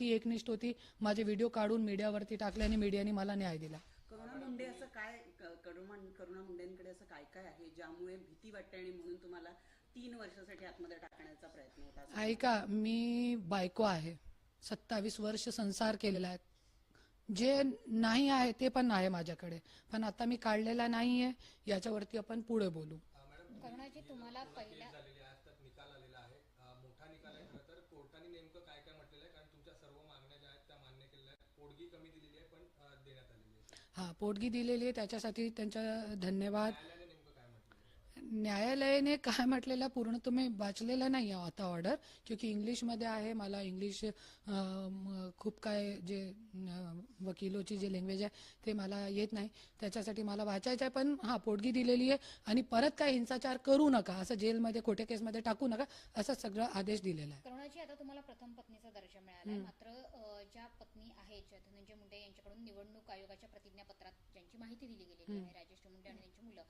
ती एकनिष्ठ होती. माझे व्हिडिओ काढून मीडियावरती टाकले आणि मीडियाने मला न्याय दिला. करुणा मुंडे असं काय करुणा मुंडेंकडे असं काय काय आहे ज्यामुळे भीती वाटते आणि म्हणून तुम्हाला तीन वर्षासाठी आतमध्ये टाकण्याचा प्रयत्न होता ऐका मी बायको आहे. सत्तावीस वर्ष संसार केलेला आहे. जे नाही आहे ते पण आहे माझ्याकडे. पण आता मी काढलेला नाही आहे याच्यावरती आपण पुढे बोलू. करुणाजी तुम्हाला पहिल्या झालेली आहे त्यात निकाल आलेला आहे अं, मोठा निकाल आहे खरं तर कोर्टाने नेमकं काय काय म्हटलेलं आहे कारण तुमच्या सर्व मागण्या ज्या आहेत त्या मान्य केलेल्या आहेत पोटगी कमी दिलेली आहे पण अं, देण्यात आलेली आहे पोटगी दिलेली आहे. त्याच्यासाठी त्यांचा धन्यवाद न्यायालयाने नेमकं काय म्हटलं न्यायालयाने काय म्हटलेलं पूर्ण तुम्ही वाचलेलं नाही आहे आता ऑर्डर क्योंकि इंग्लिशमध्ये आहे मला इंग्लिश खूप काय जे वकिलोची जे लँग्वेज आहे ते मला येत नाही. त्याच्यासाठी मला वाचायचं आहे पण हा पोटगी दिलेली आहे आणि परत काय हिंसाचार करू नका असं जेलमध्ये खोट्या केसमध्ये टाकू नका असं सगळं आदेश दिलेला आहे. करुणाजी आता तुम्हाला प्रथम पत्नीचा दर्जा मिळाला मात्र ज्या पत्नी आहेत ज्या धनंजय मुंडे यांच्याकडून निवडणूक आयोगाच्या प्रतिज्ञापत्रात ज्यांची माहिती दिली गेलेली आहे राजेश मुंडे आणि त्यांची मुलं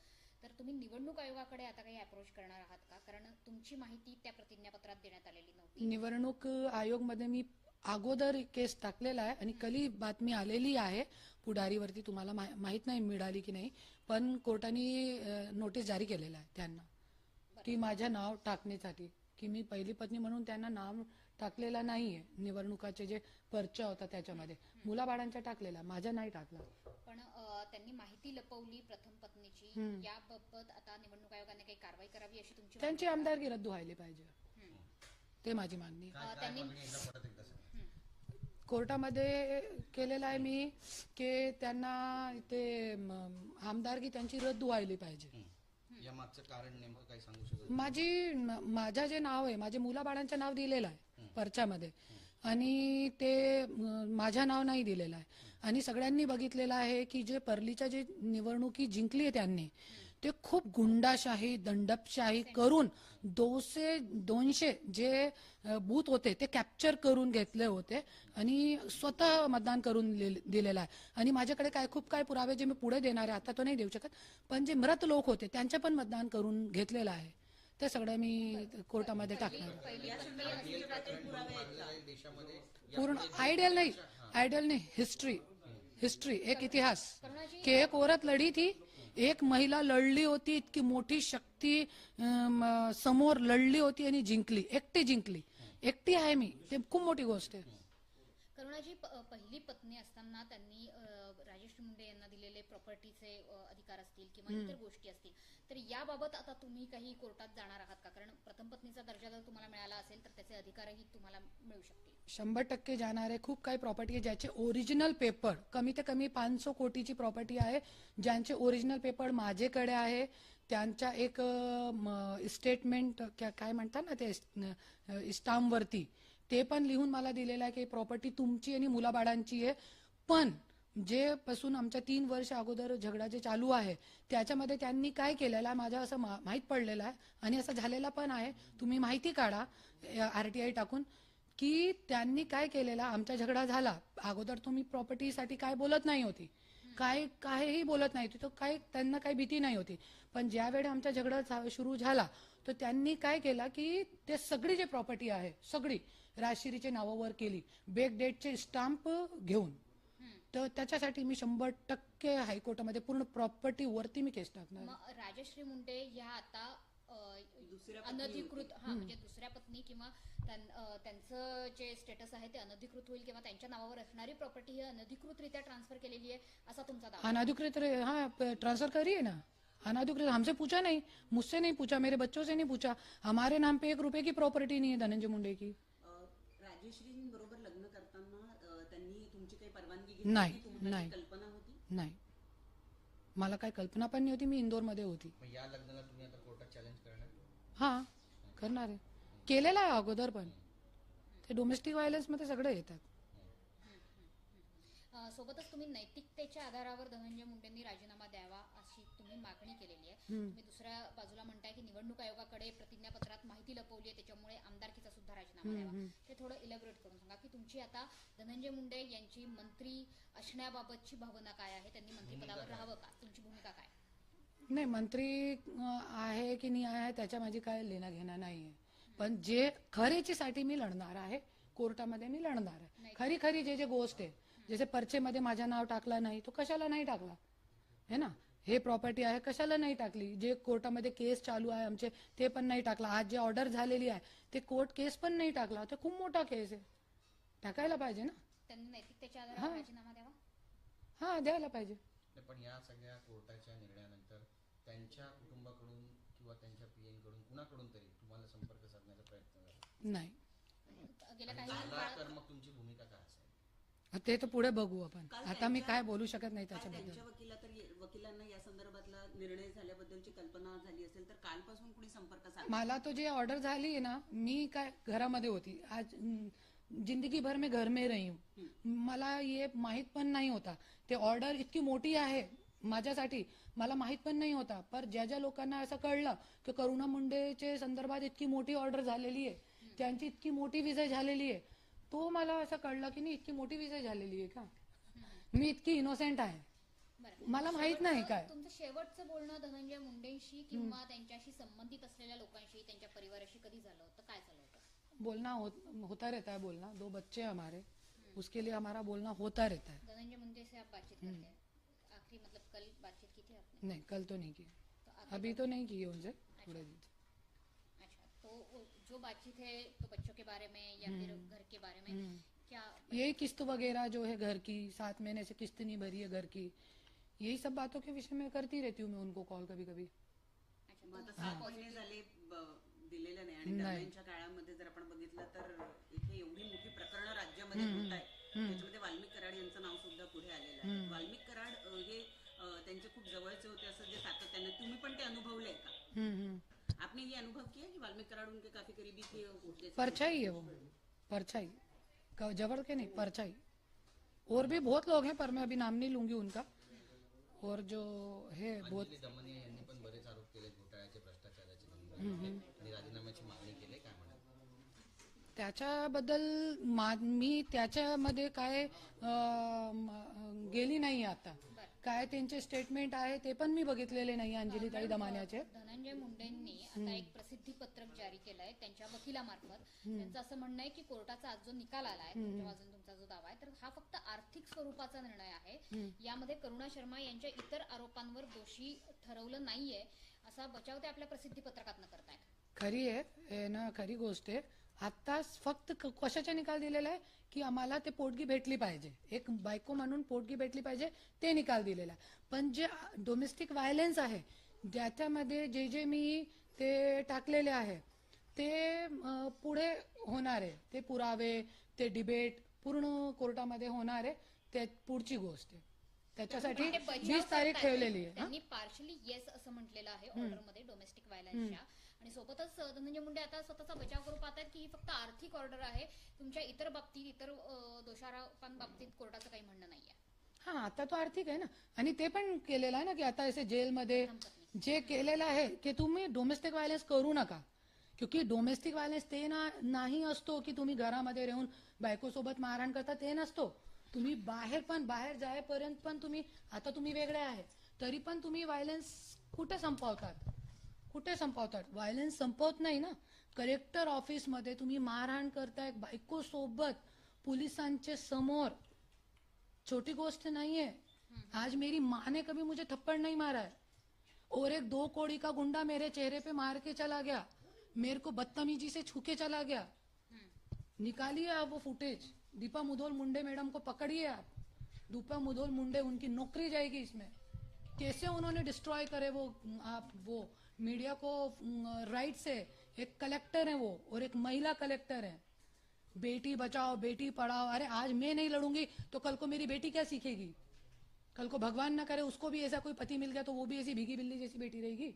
तर तुम्ही निवडणूक आयोगाकडे आता काही अप्रोच करणार आहात का? कारण तुमची माहिती त्या प्रतिज्ञापत्रात देण्यात आलेली नव्हती. निवडणूक आयोगमध्ये मी अगोदर केस टाकलेला आहे आणि कली बातमी आलेली आहे. पुढारीवरती तुम्हाला माहीत नाही मिळाली की नाही पण कोर्टाने नोटीस जारी केलेला आहे त्यांना. की माझ्या नाव टाकण्यासाठी की मी पहिली पत्नी म्हणून त्यांना नाव टाकलेला नाहीये. निवडणुकाचे जे पर्चा होता त्याच्यामध्ये. मुलाबाळांचा टाकलेला. माझा नाही टाकला. पण त्यांनी माहिती लपवली प्रथम पत्नीची. याबाबत आता निवडणूक आयोगाने काही कारवाई करावी अशी तुमची त्यांची आमदारकी रद्द व्हायला पाहिजे. ते माझी मागणी. त्यांनी कोर्टामध्ये केलेलं आहे मी की त्यांना ते आमदारकी त्यांची रद्द व्हायला पाहिजे. या मागचं कारण नेमकं काही सांगू शकत माझी न- माझं जे नाव आहे माझे मुलाबाळांचं नाव दिलेलं आहे. पर्चामध्ये आणि ते माझ्या नाव नाही दिलेलं आहे. आणि सगळ्यांनी बघितलेलं आहे की जे परलीच्या जे निवडणुकी जिंकली आहे त्यांनी ते खूप गुंडाशाही दंडपशाही करून दोनशे दोनशे जे बूथ होते ते कॅप्चर करून घेतले होते आणि स्वतः मतदान करून दिलेलं आहे. आणि माझ्याकडे काय खूप काय पुरावे जे मी पुढे देणार आहे आता तो नाही देऊ शकत पण जे मृत लोक होते त्यांचे पण मतदान करून घेतलेलं आहे. ते सगळं मी कोर्टामध्ये टाकणार. पूर्ण आयडियल नहीं आयडियल नहीं हिस्ट्री. हिस्ट्री एक इतिहास. की एक औरत लढी थी एक महिला लढली होती इतकी मोठी शक्ती समोर लढली होती आणि जिंकली एकटी जिंकली. एकटी आहे मी ते खूप मोठी गोष्ट आहे. करुणाजी पहिली पत्नी असताना त्यांनी राजेश मुंडे यांना दिलेले प्रॉपर्टीचे अधिकार असतील किंवा इतर गोष्टी असतील तर याबाबत आता तुम्ही काही कोर्टात जाणार आहात का? कारण प्रथम पत्नीचा दर्जा जर तुम्हाला मिळाला असेल तर त्याचे अधिकारही तुम्हाला मिळू शकतील. शंभर टक्के जाणार आहे खूप काही प्रॉपर्टी आहे ज्याचे ओरिजिनल पेपर कमी ते कमी पाचशे कोटीची प्रॉपर्टी आहे ज्यांचे ओरिजिनल पेपर माझ्याकडे आहे. त्यांच्या एक स्टेटमेंट काय म्हणतात ना ते स्टाम्पवरती ते पण लिहून मला दिलेलं आहे की प्रॉपर्टी तुमची आणि मुलाबाळांची आहे. पण जे पासून आमच्या तीन वर्ष अगोदर झगडा जे चालू आहे त्याच्यामध्ये त्यांनी काय केलेलं आहे माझ्या असं माहीत पडलेलं आहे आणि असं झालेलं पण आहे. तुम्ही माहिती काढा आरटीआय टाकून की त्यांनी काय केलेला आमचा झगडा झाला. अगोदर तुम्ही प्रॉपर्टीसाठी काय बोलत नाही होती. काय काहीही बोलत नाही होती. तर काय त्यांना काही भीती नाही होती. पण ज्यावेळी आमचा झगडा झा- सुरू झाला तर त्यांनी काय केला की ते सगळी जे प्रॉपर्टी आहे सगळी राजशिरीचे नावावर केली. बेक डेटचे स्टाम्प घेऊन. तर त्याच्यासाठी मी शंभर टक्के हायकोर्टामध्ये पूर्ण प्रॉपर्टी वरती मी केस टाकणार. मग राजश्री मुंडे ह्या आता अ, अनधिकृत हा म्हणजे दुसऱ्या पत्नी किंवा त्यां- अ, त्यांचं जे स्टेटस आहे ते अनधिकृत होईल किंवा त्यांच्या नावावर असणारी प्रॉपर्टी ही अनधिकृतरित्या ट्रान्सफर केलेली आहे असा तुमचा दावा अनाधिकृत रे- हाँ ट्रांसफर करिए ना. अनाधिकृत हमसे पूछा नहीं मुझसे नहीं पूछा मेरे बच्चों से नहीं पूछा. हमारे नाम पे एक रुपए की प्रॉपर्टी नहीं है धनंजय मुंडे की अ, राजेश्रींबरोबर लग्न करताना अ, त्यांनी तुमची काही परवानगी घेतली नाही, होती? नाही. होती? नाही. मला काही कल्पना पण नाही होती मी इंदोरमध्ये होती. मग या लग्नाला तुम्ही आता कोर्टात चॅलेंज करणार? हा करणार आहे. केलेला आहे अगोदर पण. ते डोमेस्टिक व्हायलन्समध्ये सगळे येतात. सोबतच तुम्ही नैतिकतेच्या आधारावर धनंजय मुंडेंनी राजीनामा द्यावा अशी तुम्ही मागणी केलेली आहे. तुम्ही दुसऱ्या बाजूला म्हणताय की निवडणूक आयोगाकडे प्रतिज्ञापत्रात माहिती लपवली आहे त्याच्यामुळे आमदारकीचा सुद्धा राजीनामा द्यावा. ते थोडं इलॅबोरेट करून सांगा की तुमची आता धनंजय मुंडे यांची मंत्री असण्याबाबतची भावना काय आहे? त्यांनी मंत्रिपदावर राहावं का? तुमची भूमिका काय? नाही मंत्री आहे की नाही आहे त्याच्या माझी काय लेणं घेणं नाही आहे पण जे खरेचीसाठी मी लढणार आहे कोर्टामध्ये मी लढणार आहे. खरी खरी जे जे गोष्ट आहे जसे पर्चेमध्ये माझं नाव टाकला नाही तो कशाला नाही टाकला? है ना? हे प्रॉपर्टी आहे कशाला नाही टाकली? जे कोर्टामध्ये केस चालू आहे आमचे ते पण नाही टाकला. आज जे ऑर्डर झालेली आहे ते कोर्ट केस पण नाही टाकला. ते खूप मोठा केस आहे. टाकायला पाहिजे ना? त्यांनी नैतिकतेच्या आधारावर राजीनामा द्यावा? हा द्यायला पाहिजे. नाही, पण या सगळ्या कोर्टाच्या निर्णयानंतर त्यांच्या कुटुंबाकडून किंवा त्यांच्या पीएनकडून कुणाकडून तरी तुम्हाला संपर्क साधण्याचा प्रयत्न झाला? नाही. गेल्या काही काळात तर मग तुमची भूमिका ते तर पुढे बघू आपण. आता मी काय बोलू शकत नाही त्याच्याबद्दल. वकिला वकिलांना या संदर्भातला निर्णय झाल्याबद्दलची कल्पना झाली असेल तर कालपासून कुणी संपर्क साधला? मला तो जे ऑर्डर झाली आहे ना मी काय घरामध्ये होती. आज जिंदगी भर में घर में रही हूँ. मला ये माहीत पण नाही होता. ते ऑर्डर इतकी मोठी आहे माझ्यासाठी मला माहीत पण नाही होता. पर ज्या ज्या लोकांना असं कळलं की करुणा मुंडेचे संदर्भात इतकी मोठी ऑर्डर झालेली आहे त्यांची इतकी मोठी विजय झालेली आहे तो मला असं कळलं की नाही इतकी मोठी विजय झालेली आहे का? मी इतकी इनोसेंट आहे. मला माहीत नाही काय. तुमचं शेवटचं बोलणं धनंजय मुंडेंशी किंवा त्यांच्याशी संबंधित असलेल्या लोकांशी त्यांच्या परिवाराशी कधी झालं होतं? काय झालं होतं? बोलना हो, होता रहता है बोलना दो बच्चे हमारे. उसके लिए हमारा बोलना होता रहता है. धनंजय मुंडे से आप बातचीत करते हैं? आखिरी मतलब कल बातचीत की थी आपने? नहीं कल तो नहीं की. तो अभी तो नहीं की है उनसे थोड़े दिन जो बातचीत है तो बच्चों के बारे में या फिर घर के बारे में क्या यही किस्त वगैरह जो है घर की सात महीने से किस्त नहीं भरी है घर की यही सब बातों के विषय में करती रहती हूँ मैं उनको कॉल कभी कभी अच्छा मग आता सात महिने झाले ब- दिलेलं नाही. आणि दरम्यानच्या काळामध्ये जर आपण बघितलं तर इथे एवढी मोठी प्रकरणं राज्यामध्ये होत आहे त्याच्यामध्ये वाल्मिक कराड यांचं नाव सुद्धा पुढे आलेलं आहे. वाल्मिक कराड अ, हे अ, त्यांचे खूप जवळचे होते असं जे सातत्याने तुम्ही पण ते अनुभवलंय का? हम्म हम्म. आपने ये अनुभव किया कि वाल्मिक कराड उनके काफी करीबी थे परछाई है वो। परछाई। क- जबर के नहीं परछाई। और भी बहुत लोग हैं पर मैं अभी नाम नहीं लूंगी उनका। और जो है बहुत यांनी पण बरेच आरोप केले घोटाळ्याचे भ्रष्टाचाराचे आणि राजीनाम्याची मागणी केली काय म्हणाल त्याच्याबद्दल मा- मी त्याच्यामध्ये काय गेली नाही आता. काय त्यांचे स्टेटमेंट आहे ते पण मी बघितलेले नाही अंजली ताई दमान्याचे. धनंजय मुंडेंनी आता एक प्रसिद्धी पत्रक जारी केलंय त्यांच्या वकिलामार्फत. त्यांचं असं म्हणणं आहे की कोर्टाचा आज जो निकाल आलाय तुमच्या बाजूने तुमचा जो दावा आहे तर हा फक्त आर्थिक स्वरूपाचा निर्णय आहे. यामध्ये करुणा शर्मा यांच्या इतर आरोपांवर दोषी ठरवलं नाहीये असा बचाव ते आपल्या प्रसिद्धी पत्रकातनं करतायत. खरी आहे हे ना खरी गोष्ट आहे. आत्ताच फक्त कशाचा निकाल दिलेला आहे? की आम्हाला ते पोटगी भेटली पाहिजे. एक बायको म्हणून पोटगी भेटली पाहिजे ते निकाल दिलेला आहे. पण जे डोमेस्टिक व्हायलन्स आहे ज्याच्यामध्ये जे जे मी ते टाकलेले आहे ते पुढे होणार आहे. ते पुरावे ते डिबेट पूर्ण कोर्टामध्ये होणार आहे. ते पुढची गोष्ट आहे. त्याच्यासाठी वीस तारीख. ठेवलेली आहे पार्शली येस असं म्हटलेलं आहे ऑर्डरमध्ये डोमेस्टिक व्हायलन्सच्या आणि सोबतच धनंजय मुंडे आता स्वतःचा बचाव करू पाहतात की ही फक्त आर्थिक ऑर्डर आहे. तुमच्या इतर बाबतीत इतर दोषारोपांबाबतीत कोर्टाचं काही म्हणणं नाहीये. हा आता तो आर्थिक आहे ना. आणि ते पण केलेलं आहे ना की आता असे जेलमध्ये जे केलेलं आहे की तुम्ही डोमेस्टिक व्हायलन्स करू नका. क्योंकि डोमेस्टिक व्हायलन्स ते ना नाही असतो की तुम्ही घरामध्ये राहून बायकोसोबत मारहाण करता ते नसतो. तुम्ही बाहेर पण बाहेर जायपर्यंत पण तुम्ही आता तुम्ही वेगळे आहे. तरी पण तुम्ही व्हायलन्स कुठे संपवतात? कुठे संपवतात? व्हायलन्स संपवत नाही ना? कलेक्टर ऑफिसमध्ये तुम्ही मारहाण करताय, बायको सोबत, पोलिसांच्या समोर. छोटी गोष्ट नहीं है आज मेरी माँ ने कभी मुझे थप्पड़ नहीं मारा है. और एक दो कोड़ी का गुंडा मेरे चेहरे पे मार के चला गया. मेरे को बदतमीजी से छूके चला गया. निकालिए आप वो फुटेज दीपा मुधोल मुंडे मैडम को पकड़िए आप. दीपा मुधोल मुंडे, उनकी नौकरी जाएगी इसमें. कैसे उन्होंने डिस्ट्रॉय करे वो, आप वो? मीडिया को राइट से एक कलेक्टर है वो और एक महिला कलेक्टर है। बेटी बचाओ, बेटी पढ़ाओ, अरे आज मैं नहीं लड़ूँगी तो कल को मेरी बेटी क्या सीखेगी? कल को भगवान ना करे, उसको भी ऐसा कोई पति मिल गया तो वो भी ऐसी भीगी बिल्ली जैसी बेटी रहेगी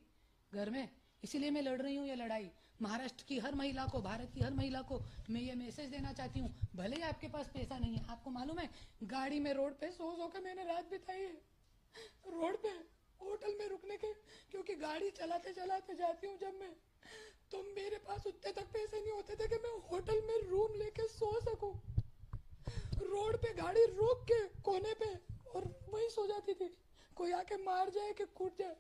घर में। इसीलिए मैं लड़ रही हूँ ये लड़ाई। महाराष्ट्र की हर महिला को, भारत की हर महिला को मैं ये मैसेज देना चाहती हूँ। भले ही आपके पास पैसा नहीं है, आपको मालूम है, गाड़ी में रोड पे सो सो के मैंने रात बिताई है। रोड पे। होटल में रुकने के, क्योंकि गाड़ी चलाते चलाते जाती हूँ जब मैं। तो मेरे पास उतने तक पैसे नहीं होते थे कि मैं होटल में रूम लेके सो सकूँ। रोड पे गाड़ी रोक के कोने पे और वहीं सो जाती थी। कोई आके मार जाए कि कूद जाए,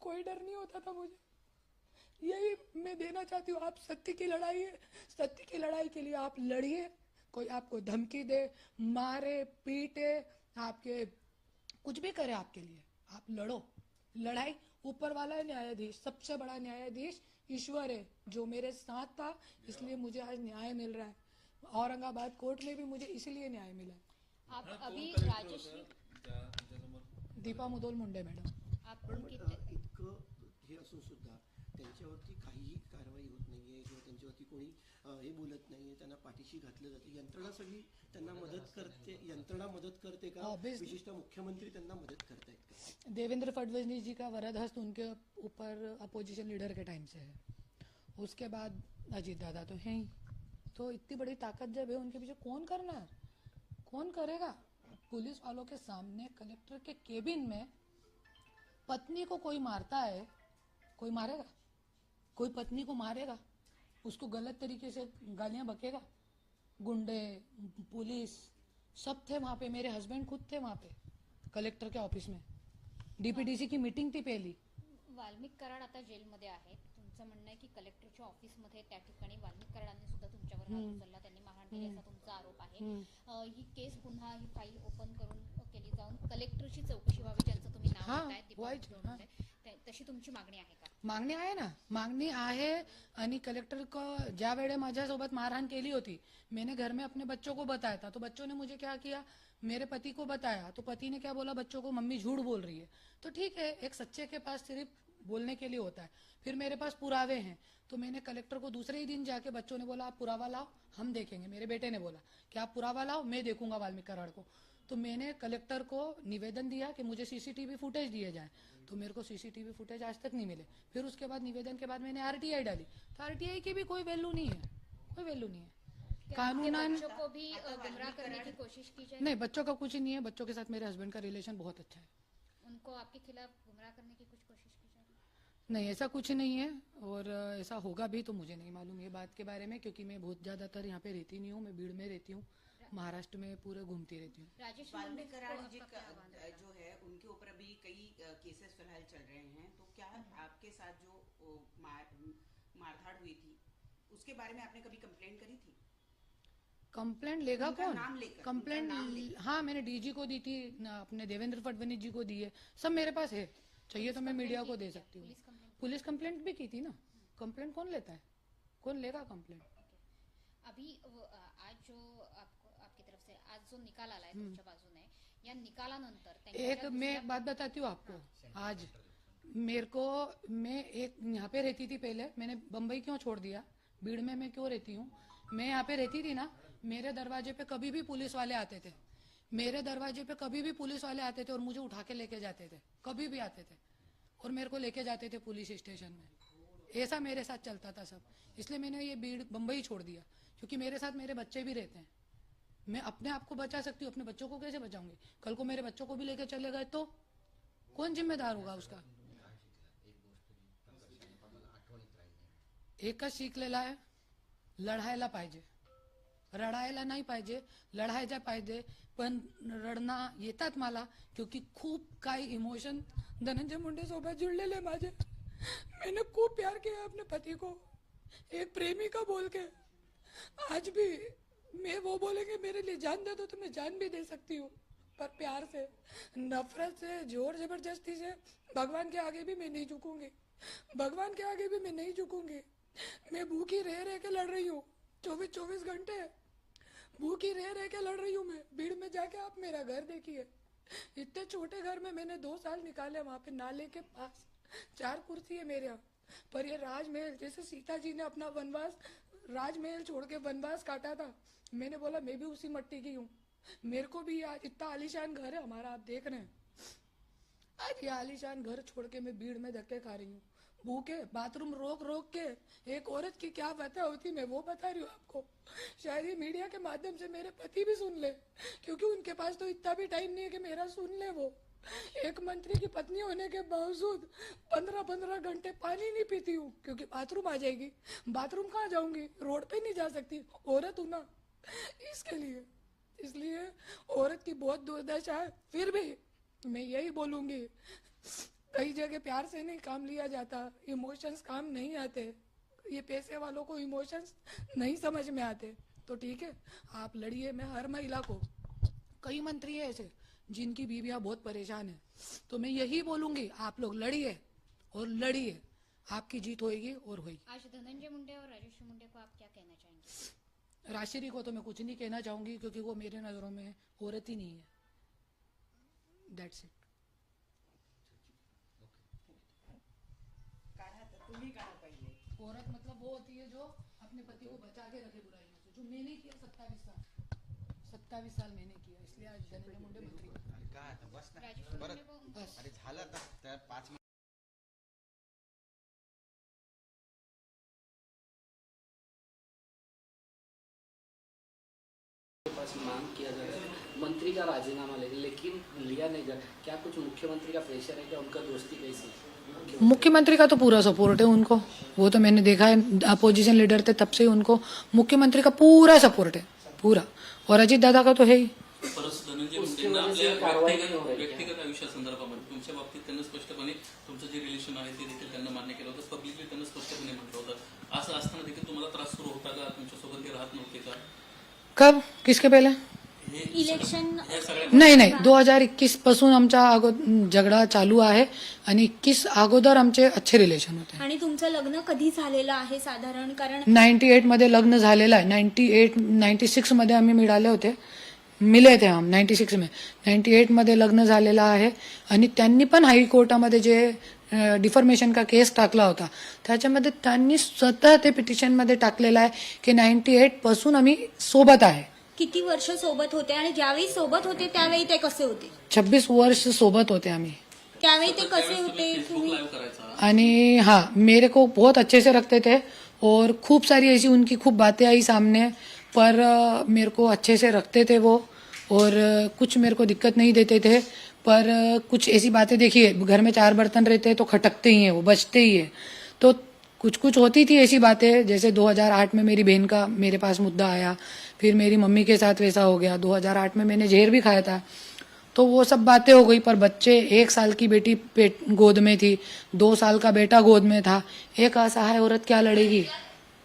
कोई डर नहीं होता था मुझे। यही मैं देना चाहती हूँ, आप सत्य की लड़ाई है। सत्य की लड़ाई के लिए आप लड़िए, कोई आपको धमकी दे, मारे, पीटे, आपके कुछ भी करे आपके लिए। आप लड़ो। लड़ाई ऊपर वाला है न्यायाधीश सबसे बड़ा न्यायाधीश ईश्वर है जो मेरे साथ था इसलिए मुझे आज न्याय मिल रहा है। औरंगाबाद कोर्ट में भी मुझे इसीलिए न्याय मिला है। आप अभी राजश्री दीपा मुदोल मुंडे मैडम। आप पण इतकं हे असून सुद्धा त्यांच्यावरती काहीही कारवाई होत नाहीये किंवा त्यांच्यावरती कोणी हे बोलत नाहीये त्यांना पाठीशी घातलं जाते. यंत्रणा सगळी त्यांना मदत करते यंत्रणा मदत करते का. विशिष्ट मुख्यमंत्री त्यांना मदत करतायत का? देवेंद्र फडणवीस जी का वरद हस्त उनके ऊपर अपोजिशन लीडर के टाइम से है। उसके बाद अजीत दादा तो है ही। तो इतनी बड़ी ताकत जब है उनके पीछे कौन करना है? कौन करेगा? पुलिस वालों के सामने कलेक्टर के केबिन में पत्नी को कोई मारता है कोई मारेगा? कोई पत्नी को मारेगा? उसको गलत तरीके से गालियाँ बकेगा। गुंडे, पुलिस, सब थे वहाँ पे, मेरे हस्बैंड खुद थे वहाँ पे कलेक्टर के ऑफ़िस में। डीपीडीसी की मीटिंग थी पहली। वाल्मिक कराड आता जेलमध्ये आहेत तुमचं म्हणणं आहे की कलेक्टरच्या ऑफिसमध्ये त्या ठिकाणी वाल्मिक कराडांनी सुद्धा तुमच्यावर हात उचलला त्यांनी मारहाण केली असा तुमचा आरोप आहे. ही केस पुन्हा ही फाईल ओपन करून केली जाऊन कलेक्टरची चौकशी व्हावी ज्यांचं तुम्ही नाव घेताय दीपक तशी तुमची मागणी आहे का? मागणी आहे ना. मागणी आहे आणि कलेक्टर को ज्या वेळे माझ्यासोबत मारहाण केली होती मैंने घर में अपने बच्चों को बताया था तो बच्चों ने मुझे क्या किया? मेरे पति को बताया तो पति ने क्या बोला? बच्चों को मम्मी झूठ बोल रही है। तो ठीक है एक सच्चे के पास सिर्फ बोलने के लिए होता है। फिर मेरे पास पुरावे हैं तो मैंने कलेक्टर को दूसरे ही दिन जाके बच्चों ने बोला आप पुरावा लाओ हम देखेंगे। मेरे बेटे ने बोला कि आप पुरावा लाओ मैं देखूँगा वाल्मीकि कराड़ को। तो मैंने कलेक्टर को निवेदन दिया कि मुझे सीसीटीवी फुटेज दिए जाए। तो मेरे को सीसीटीवी फुटेज आज तक नहीं मिले। फिर उसके बाद निवेदन के बाद मैंने आरटीआई डाली। तो आरटीआई की भी कोई वैल्यू नहीं है कोई वैल्यू नहीं है। कानूनन को भी गुमराह करने की कोशिश की जाए? नहीं बच्चों का कुछ नहीं है बच्चों के साथ मेरे हस्बैंड का रिलेशन बहुत अच्छा है। उनको आपके खिलाफ गुमराह करने की कुछ नहीं ऐसा कुछ नहीं है। और ऐसा होगा भी तो मुझे नहीं मालूम ये बात के बारे में क्योंकि मैं बहुत ज़्यादातर यहाँ पे रहती नहीं हूँ मैं भीड़ में रहती हूँ। महाराष्ट्र में पूरे घूमती रहती हूँ। राजेश जी का जो है उनके ऊपर अभी कई केसेस फ़िलहाल चल रहे हैं। तो क्या आपके साथ जो मार मारधाड़ हुई थी उसके बारे में आपने कभी कंप्लेंट करी थी? कंप्लेंट लेगा कौन? कंप्लेंट। हाँ मैंने डीजी को दी थी अपने देवेंद्र फडणवीस जी को दी है। सब मेरे पास है। चाहिए तो मैं मीडिया को दे सकती हूँ। पुलिस कंप्लेंट भी की थी ना? कंप्लेंट कौन लेता है? कौन लेगा कंप्लेंट? अभी वो, आज जो आपको आपकी तरफ़ से आज जो निकाल आला है तुमच्या बाजूने या निकालानंतर एक मैं एक बात बताती हूँ आपको। आज मेरे को मैं एक यहाँ पे रहती थी पहले। मैंने बम्बई क्यों छोड़ दिया? भीड़ में मैं क्यों रहती हूँ? मैं यहाँ पे रहती थी ना मेरे दरवाजे पे कभी भी पुलिस वाले आते थे। मेरे दरवाजे पे कभी भी पुलिस वाले आते थे और मुझे उठा के लेके जाते थे। कभी भी आते थे। और मेरे को लेके जाते थे पुलिस स्टेशन में। ऐसा मेरे साथ चलता था सब। इसलिए मैंने ये भीड़ बम्बई छोड़ दिया, क्योंकि मेरे साथ मेरे बच्चे भी रहते हैं। मैं अपने आप को बचा सकती हूँ, अपने बच्चों को कैसे बचाऊँगी? कल को मेरे बच्चों को भी लेके चले गए तो? कौन जिम्मेदार होगा उसका? एक सीख एकच शिकलेला आहे लढायला रडायला नाही पाहिजे लढायला पाहिजे, पण रडणं येतात मला, क्योंकि खूप काही इमोशन धनंजय मुंडे सोबत जुळलेले माझे. मैंने खूप प्यार किया अपने पति को. एक प्रेमी का बोल के. आज भी मैं वो बोलेंगे, मेरे लिए जान दे दो तो मैं जान भी दे सकती हूँ. पर प्यार से, नफरत से, ज़ोर ज़बरदस्ती से, भगवान के आगे भी मैं नहीं झुकूँगी. भगवान के आगे भी मैं नहीं झुकूँगी. मैं भूखी रह रह के लड़ रही हूँ. चौबीस चौबीस घंटे भूखी रह रह के लड़ रही हूँ मैं. भीड़ में जाके आप मेरा घर देखिए. इतने छोटे घर में मैंने दो साल निकाले वहाँ पे नाले के पास। चार कुर्सी है मेरे यहाँ। पर ये राजमहल, जैसे सीता जी ने अपना वनवास, राजमहल छोड़ के वनवास काटा था, मैंने बोला, मैं भी उसी मट्टी की हूँ। मेरे को भी आज इतना आलिशान घर है, हमारा आप देख रहे हैं। आज ये आलिशान घर छोड़ के मैं भीड़ में धक्के खा रही हूँ। भूखे, बाथरूम रोक रोक के, एक औरत की क्या पता होती मैं वो बता रही हूँ आपको। शायद ये मीडिया के माध्यम से मेरे पति भी सुन ले, क्योंकि उनके पास तो इतना भी टाइम नहीं है कि मेरा सुन ले वो। एक मंत्री की पत्नी होने के बावजूद पंद्रह पंद्रह घंटे पानी नहीं पीती हूँ, क्योंकि बाथरूम आ जाएगी। बाथरूम कहाँ जाऊँगी? रोड पे नहीं जा सकती। औरत हूँ ना। इसके लिए, इसलिए औरत की बहुत दुर्दशा है, फिर भी मैं यही बोलूँगी। कई जगह प्यार से नहीं काम लिया जाता इमोशंस काम नहीं आते। ये पैसे वालों को इमोशंस नहीं समझ में आते। तो ठीक है आप लड़िए मैं हर महिला को। कई मंत्री हैं ऐसे जिनकी बीवियाँ बहुत परेशान है। तो मैं यही बोलूँगी आप लोग लड़िए और लड़िए। आपकी जीत होएगी और होगी आज धनंजय मुंडे और राजेश मुंडे को आप क्या कहना चाहेंगे? राशिरी को तो मैं कुछ नहीं कहना चाहूँगी क्योंकि वो मेरे नज़रों में औरत ही नहीं है। दैट्स इट औरत मतलब वो होती है जो अपने पति को बचा के रखे बुराइयों से जो मैंने किया सत्तावीस साल। सत्तावीस साल मैंने किया इसलिए आज धनंजय मुंडे मंत्री काय आता बस ना। परत बस। अरे झालं आता त्या पाच के पास मांग किया जा रहा है। मंत्री का राजीनामा ले लेकिन लिया नहीं जा क्या कुछ मुख्यमंत्री का प्रेशर है? क्या उनका दोस्ती कैसी है? मुख्यमंत्री का तो पूरा सपोर्ट है उनको। वो तो मैंने देखा है अपोजिशन लीडर थे तब से ही उनको मुख्यमंत्री का पूरा सपोर्ट है पूरा। और अजित दादा का तो है ही। कब? किसके पहले? इलेक्शन नाही नाही. दोन हजार एकवीसपासून आमचा अगो झगडा चालू आहे आणि एकवीस अगोदर आमचे अच्छे रिलेशन होते. आणि तुमचं लग्न कधी झालेलं आहे साधारण? कारण नाईन्टी एटमध्ये लग्न झालेलं आहे. नाईन्टी एट नाईन्टी सिक्समध्ये आम्ही मिळाले होते. मिले थे हम नाईन्टी सिक्स में नाईन्टी एटमध्ये लग्न झालेलं आहे आणि त्यांनी पण हायकोर्टामध्ये जे डिफॉर्मेशन का केस टाकला होता त्याच्यामध्ये त्यांनी स्वतः ते पिटिशनमध्ये टाकलेलं आहे की नाईन्टी एटपासून आम्ही सोबत आहे. किती वर्ष सोबत होते आणि ज्यावेळी सोबत होते त्यावेळी ते कसे होते? छब्बीस वर्ष सोबत होते आम्ही. त्यावेळी ते कसे होते तुम्ही? आणि हाँ मेरे को बहुत अच्छे से रखते थे और खूब सारी ऐसी उनकी खूब बातें आई सामने पर अ, मेरे को अच्छे से रखते थे वो और अ, कुछ मेरे को दिक्कत नहीं देते थे पर अ, कुछ ऐसी बातें देखिए घर में चार बर्तन रहते हैं तो खटकते ही हैं वो बचते ही हैं। तो कुछ कुछ होती थी ऐसी बातें। जैसे 2008 में मेरी बहन का मेरे पास मुद्दा आया, फिर मेरी मम्मी के साथ वैसा हो गया। 2008 में मैंने जहर भी खाया था। तो वो सब बातें हो गई, पर बच्चे एक साल की बेटी पेट गोद में थी, दो साल का बेटा गोद में था। एक असहाय औरत क्या लड़ेगी?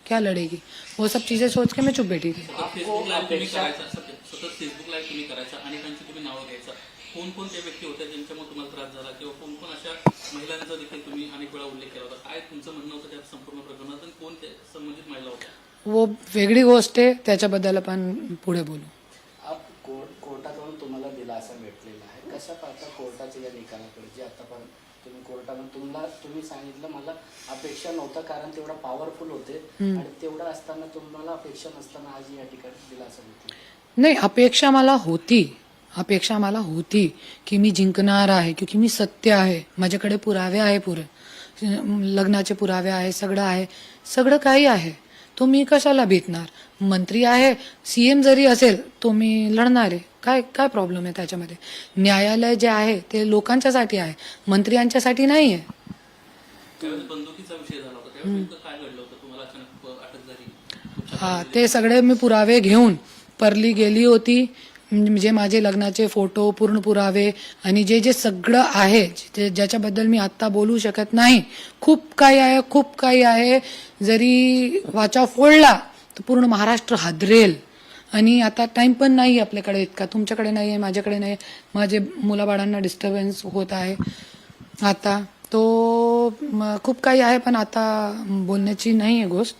क्या लड़ेगी? वो सब चीज़ें सोच के मैं चुप बैठी थी। फेसबुक सतत फेसबुक संपूर्ण प्रकरणात आणि कोण त्या संबंधित महिला होत्या? वो वेगळी गोष्ट आहे त्याच्याबद्दल आपण पुढे बोलू. आप कोर्ट कोर्टाकडून तुम्हाला दिलासा भेटलेला आहे. कशा पाहता कोर्टाच्या या निकालाकडे? जे आतापर्यंत तुम्ही कोर्टामध्ये तुम्हाला तुम्ही सांगितलं मला अपेक्षा नव्हता कारण तेवढा पॉवरफुल होते. आणि तेवढं असताना तुम्हाला अपेक्षा नसताना आज या ठिकाणी दिलासा भेटला. नाही अपेक्षा मला होती. अपेक्षा मला होती की मी जिंकणार आहे क्योंकि मी सत्य आहे. माझ्याकडे पुरावे आहे पुरे. लग्नाचे पुरावे आहे सगळं आहे. सगळं काही आहे. तो मी कशाला भीतणार मंत्री आहे सीएम जरी असेल तो मी लढणार आहे. काय काय प्रॉब्लेम आहे त्याच्यामध्ये? न्यायालय जे आहे ते लोकांच्यासाठी आहे. मंत्र्यांच्यासाठी नाही आहे. हा ते सगळे मी पुरावे घेऊन परली गेली होती. म्हणजे माझे लग्नाचे फोटो पूर्ण पुरावे आणि जे जे सगळं आहे ज्याच्याबद्दल मी आत्ता बोलू शकत नाही खूप काही आहे खूप काही आहे. जरी वाचा फोडला तर पूर्ण महाराष्ट्र हादरेल. आणि आता टाइम पण नाही आपल्याकडे इतका तुमच्याकडे नाही आहे माझ्याकडे नाही आहे. माझे मुलाबाळांना डिस्टर्बन्स होत आहे. आता तो खूप काही आहे पण आता बोलण्याची नाही आहे गोष्ट.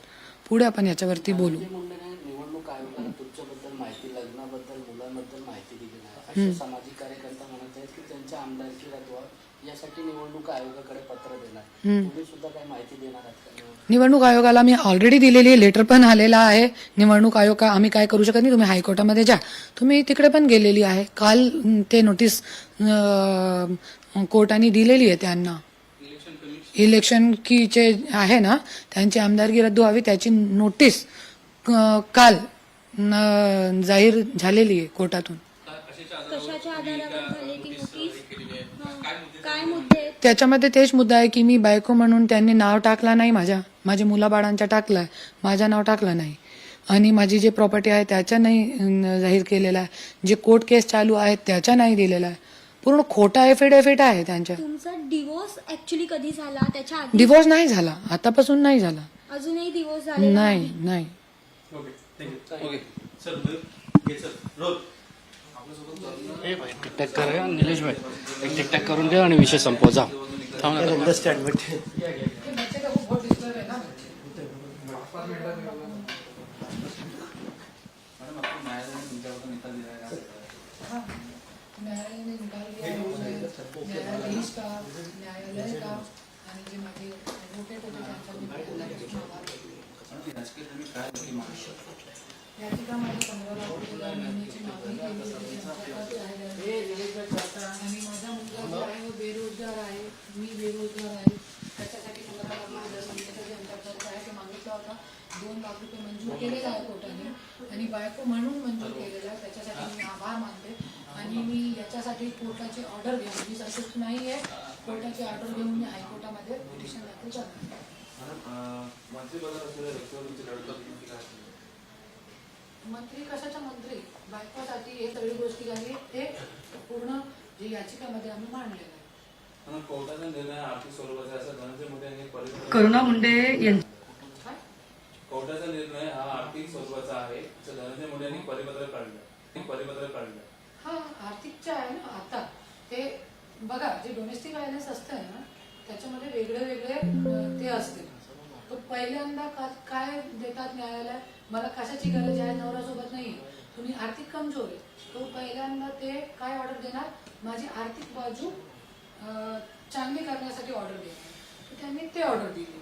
पुढे आपण याच्यावरती बोलू धनंजय मुंडेने निवडणूक आयोगाला तुमच्याबद्दल माहिती लग्नाबद्दल मुलांबद्दल माहिती दिली आहे असे सामाजिक कार्यकर्ता म्हणत आहेत की त्यांच्या आमदारकी रद्द यासाठी निवडणूक आयोगाकडे पत्र देणार. तुम्ही सुद्धा काही माहिती देणार आहात का? निवडणूक आयोगाला मी ऑलरेडी दिलेली आहे लेटर पण आलेला आहे. निवडणूक आयोग का आम्ही काय करू शकत नाही? तुम्ही हायकोर्टामध्ये जा. तुम्ही तिकडे पण गेलेली आहे. काल ते नोटीस कोर्टाने दिलेली आहे त्यांना. इलेक्शन की जे आहे ना त्यांची आमदारकी रद्द व्हावी त्याची नोटीस काल जाहीर झालेली आहे कोर्टातून. कशाच्या कशाच्या आधारावर झाले की नोटीस केलेली आहे काय मुद्दे काय मुद्दे? आहेत? त्याच्यामध्ये तेच मुद्दा आहे की मी बायको म्हणून त्यांनी नाव टाकला नाही माझ्या. माझ्या मुलाबाळांच्या टाकलाय माझं नाव टाकलं नाही. आणि माझी जे प्रॉपर्टी आहे त्याच्या नाही अं, जाहीर केलेला आहे. जे कोर्ट केस चालू आहेत त्याच्या नाही दिलेला आहे. पूर्ण खोटा एफिडेव्हिट आहे त्यांच्या. तुमचा डिवोर्स ऍक्च्युली कधी झाला? त्याच्या आधी? डिवोर्स नाही झाला. आतापासून नाही झाला. अजूनही डिवोर्स झालेला नाही नाही? ओके थँक्यू ओके घे रोल ए भाई टिकटॅक कर रे, निलेश भाई एक टिकटॅक करून दे आणि विषय संपव जा. अंडरस्टँड है हाँ, है न्यायालय का माझी पंधरा लाख रुपये दर मागणी केली होती त्यांचा खर्च आणि माझा मुलगा जो आहे वो बेरोजगार आहे मी बेरोजगार आहे त्याच्यासाठी मला दर महिन्याचा ज्यांचा खर्च आहे तो मागितला होता दोन लाख रुपये मंजूर केलेला आहे कोर्टाने आणि बायको म्हणून मंजूर केलेला आहे त्याच्यासाठी मी आभार मानते आणि मी याच्यासाठी कोर्टाची ऑर्डर घेऊन मी संतुष्ट नाही आहे कोर्टाची ऑर्डर घेऊन मी हायकोर्टामध्ये पिटिशन दाखल करणार मंत्री कशाच्या मंत्री? बायकोसाठी हे सगळी गोष्टी झाली हे पूर्ण जे याचिकामध्ये आम्ही मांडलेलं आहे. कोर्टाचा निर्णय आर्थिक स्वरूपाचा असं धनंजय मुंडे यांनी करुणा मुंडे काय? कोर्टाचा निर्णय हा आर्थिक स्वरूपाचा आहे असं धनंजय मुंडे यांनी परिपत्रक काढलं. परिपत्रक काढलं. हा आर्थिकच्या आहे ना आता. ते बघा जे डोमेस्टिक व्हायलन्स असतं ना त्याच्यामध्ये वेगळे वेगळे अं, ते असते तो पहिल्यांदा का काय देतात न्यायालय मला कशाची गरज आहे नवऱ्यासोबत नाही तुम्ही आर्थिक कमजोर आहे. तो पहिल्यांदा ते काय ऑर्डर देणार? माझी आर्थिक बाजू चांगली करण्यासाठी ऑर्डर देणार तर त्यांनी ते ऑर्डर दिली.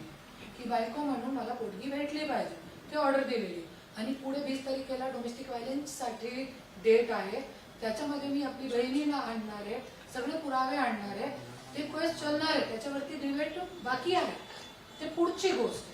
की बायको म्हणून मला पोटगी भेटली पाहिजे. ते ऑर्डर दिलेली. आणि पुढे वीस तारखेला डोमेस्टिक व्हायलेन्ससाठी डेट आहे. त्याच्यामध्ये मी आपली बहिणीला आणणार आहे. सगळे पुरावे आणणार आहे. ते क्वेस्ट चालणार आहे. त्याच्यावरती डिबेट बाकी आहे. ते पुढची गोष्ट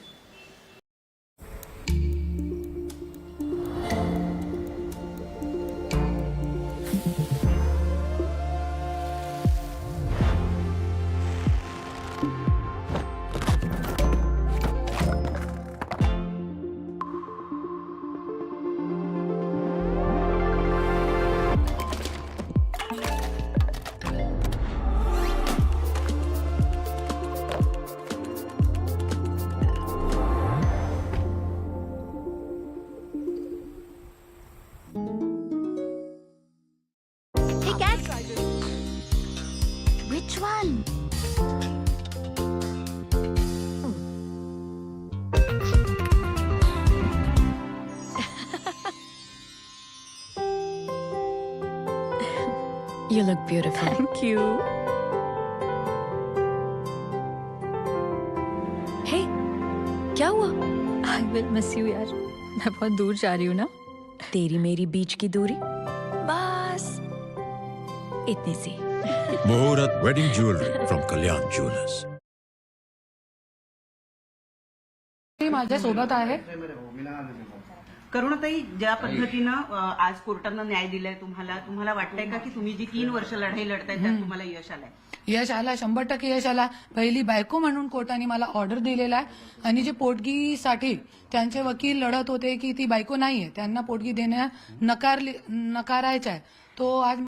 beautiful. Thank you. Hey, क्या हुआ? I will miss you यार मैं बहुत दूर जा रही हूँ ना तेरी मेरी बीच की दूरी बस इतनी सी Muhurat Wedding Jewelry from Kalyan Jewelers. माझ्या सोबत आहे करुणाताई ज्या पद्धतीनं आज कोर्टानं न्याय दिलाय तुम्हाला तुम्हाला वाटतंय का की तुम्ही जी तीन वर्ष लढाई लढताय त्यात तुम्हाला यश आलंय? यश आला शंभर टक्के यश आला. पहिली बायको म्हणून कोर्टाने मला ऑर्डर दिलेला आहे. आणि जे पोटगीसाठी त्यांचे वकील लढत होते की ती बायको नाहीये त्यांना पोटगी देण्या नकार नकारायचा आहे. तो आज